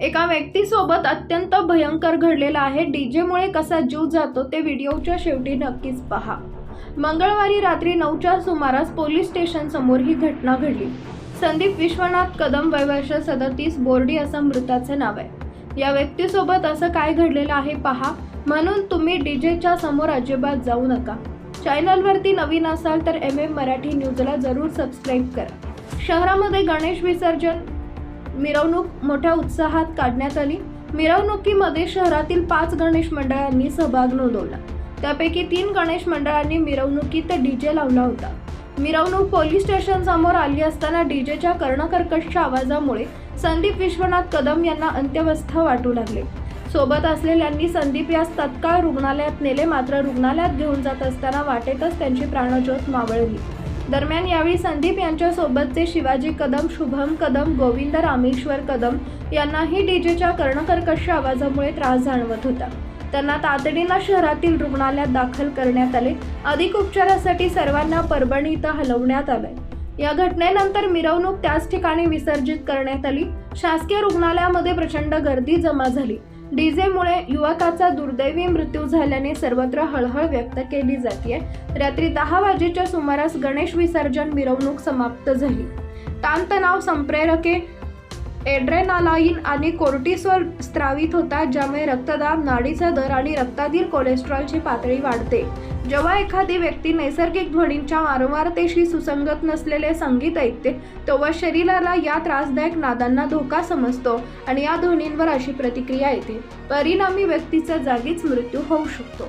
एका व्यक्तीसोबत अत्यंत भयंकर घडलेला आहे. डीजेमुळे कसा जीव जातो ते व्हिडिओच्या शेवटी नक्कीच पहा. मंगळवारी रात्री नऊच्या सुमारास पोलीस स्टेशन समोर ही घटना घडली. संदीप विश्वनाथ कदम वयवर्ष सदतीस बोर्डी असं मृताचे नाव आहे. या व्यक्तीसोबत असं काय घडलेलं आहे पहा. म्हणून तुम्ही डीजेच्या समोर अजिबात जाऊ नका. चॅनलवरती नवीन असाल तर एम एम मराठी न्यूजला जरूर सबस्क्राईब करा. शहरामध्ये गणेश विसर्जन मिरवणूक मोठ्या उत्साहात काढण्यात आली. मिरवणुकीमध्ये शहरातील पाच गणेश मंडळांनी सहभाग नोंदवला. त्यापैकी तीन गणेश मंडळांनी मिरवणुकीत डीजे लावला होता. मिरवणूक पोलीस स्टेशन समोर आली असताना डीजेच्या कर्णकर्कशच्या आवाजामुळे संदीप विश्वनाथ कदम यांना अंत्यवस्था वाटू लागले. सोबत असलेल्यांनी संदीप यास तत्काळ रुग्णालयात नेले. मात्र रुग्णालयात घेऊन जात असताना वाटेतच त्यांची प्राणज्योत मावळली. दरम्यान यावेळी संदीप यांच्यासोबतचे शिवाजी कदम शुभम कदम गोविंद रामेश्वर कदम यांनाही डीजेच्या कर्णकर्कश आवाजामुळे त्रास जाणवत होता. त्यांना तातडीनं शहरातील रुग्णालयात दाखल करण्यात आले. अधिक उपचारासाठी सर्वांना परभणी इथं हलवण्यात आलंय. या घटनेनंतर मिरवणूक त्याच ठिकाणी विसर्जित करण्यात आली. शासकीय रुग्णालयामध्ये प्रचंड गर्दी जमा झाली. डीजेमुळे युवकाचा दुर्दैवी मृत्यू झाल्याने सर्वत्र हळहळ व्यक्त केली जाते रात्री दहा वाजेच्या सुमारास गणेश विसर्जन मिरवणूक समाप्त झाली. ताणतणाव संप्रेरके एड्रेनालाईन आणि कोर्टिसोल स्त्रावित होतात ज्यामुळे रक्तदाब नाडीचा दर आणि रक्तातील कोलेस्ट्रॉलची पातळी वाढते. जेव्हा एखादी व्यक्ती नैसर्गिक ध्वनींच्या वारंवारतेशी सुसंगत नसलेले संगीत ऐकते तेव्हा शरीराला या त्रासदायक नादांना धोका समजतो आणि या ध्वनींवर अशी प्रतिक्रिया येते. परिणामी व्यक्तीचा जागीच मृत्यू होऊ शकतो.